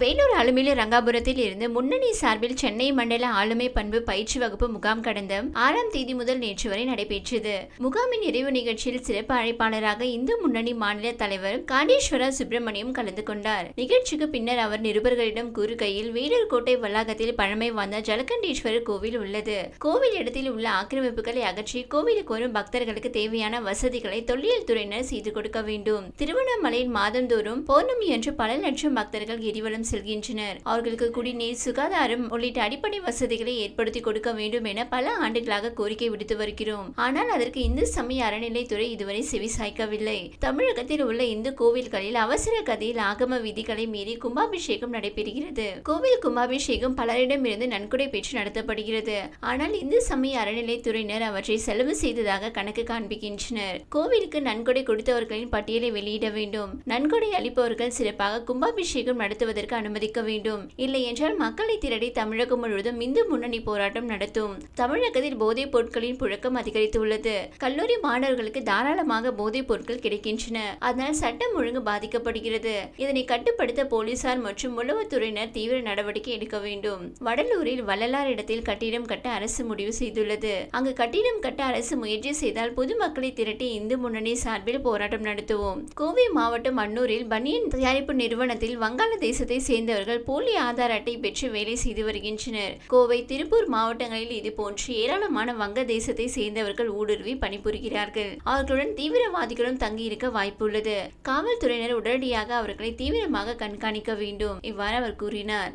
வேலூர் அலுமிலு ரங்காபுரத்தில் இருந்து முன்னணி சார்பில் சென்னை மண்டல ஆளுமை பண்பு பயிற்சி வகுப்பு முகாம் கடந்த ஆறாம் தேதி முதல் நேற்று வரை நடைபெற்றது. முகாமின் நிறைவு நிகழ்ச்சியில் சிறப்பு அழைப்பாளராக இந்து முன்னணி மாநில தலைவர் காடேஸ்வரா சுப்பிரமணியம் கலந்து கொண்டார். நிகழ்ச்சிக்கு பின்னர் அவர் நிருபர்களிடம் கூறுகையில் வேலூர் கோட்டை வளாகத்தில் பழமை வாய்ந்த ஜலகண்டேஸ்வரர் கோவில் உள்ளது. கோவில் இடத்தில் உள்ள ஆக்கிரமிப்புகளை அகற்றி கோவிலுக்கு வரும் பக்தர்களுக்கு தேவையான வசதிகளை தொல்லியல் துறையினர் செய்து கொடுக்க வேண்டும். திருவண்ணாமலையில் மாதந்தோறும் பௌர்ணமி அன்று பல லட்சம் பக்தர்கள் கிரிவலம் செல்கின்றனர். அவர்களுக்கு குடிநீர் சுகாதாரம் உள்ளிட்ட அடிப்படை வசதிகளை ஏற்படுத்தி கொடுக்க வேண்டும் என பல ஆண்டுகளாக கோரிக்கை விடுத்து வருகிறோம். ஆனால் அதற்கு இந்து சமய அறநிலைத்துறை இதுவரை செவி சாய்க்கவில்லை. தமிழகத்தில் உள்ள இந்து கோவில்களில் அவசர கதையில் ஆகம விதிகளை மீறி கும்பாபிஷேகம் நடைபெறுகிறது. கோவில் கும்பாபிஷேகம் பலரிடமிருந்து நன்கொடை பெற்று நடத்தப்படுகிறது. ஆனால் இந்து சமய அறநிலைத்துறையினர் அவற்றை செலவு செய்ததாக கணக்கு காண்பிக்கின்றனர். கோவிலுக்கு நன்கொடை கொடுத்தவர்களின் பட்டியலை வெளியிட வேண்டும். நன்கொடை அளிப்பவர்கள் சிறப்பாக கும்பாபிஷேகம் நடத்துவதற்கு அனுமதிக்க வேண்டும். இல்லை என்றால் மக்களை திரட்டி தமிழகம் முழுவதும் இந்து முன்னணி போராட்டம் நடத்தும். தமிழகத்தில் போதைப் பொருட்களின் புழக்கம் அதிகரித்துள்ளது. கல்லூரி மாணவர்களுக்கு தாராளமாக போதைப் பொருட்கள் கிடைக்கின்றன. அதனால் சட்டம் ஒழுங்கு பாதிக்கப்படுகிறது. இதனை கட்டுப்படுத்த போலீசார் மற்றும் உளவுத்துறையினர் தீவிர நடவடிக்கை எடுக்க வேண்டும். வடலூரில் வள்ளலார் இடத்தில் கட்டிடம் கட்ட அரசு முடிவு செய்துள்ளது. அங்கு கட்டிடம் கட்ட அரசு முயற்சி செய்தால் பொதுமக்களை திரட்டி இந்து முன்னணி சார்பில் போராட்டம் நடத்துவோம். கோவை மாவட்டம் அன்னூரில் பனியன் தயாரிப்பு நிறுவனத்தில் வங்காளதேசத்தை சேர்ந்தவர்கள் போலி ஆதார் அட்டை பெற்று வேலை செய்து வருகின்றனர். கோவை திருப்பூர் மாவட்டங்களில் இதுபோன்று ஏராளமான வங்கதேசத்தை சேர்ந்தவர்கள் ஊடுருவி பணிபுரிகிறார்கள். அவர்களுடன் தீவிரவாதிகளும் தங்கியிருக்க வாய்ப்புள்ளது. காவல்துறையினர் உடனடியாக அவர்களை தீவிரமாக கண்காணிக்க வேண்டும். இவ்வாறு அவர் கூறினார்.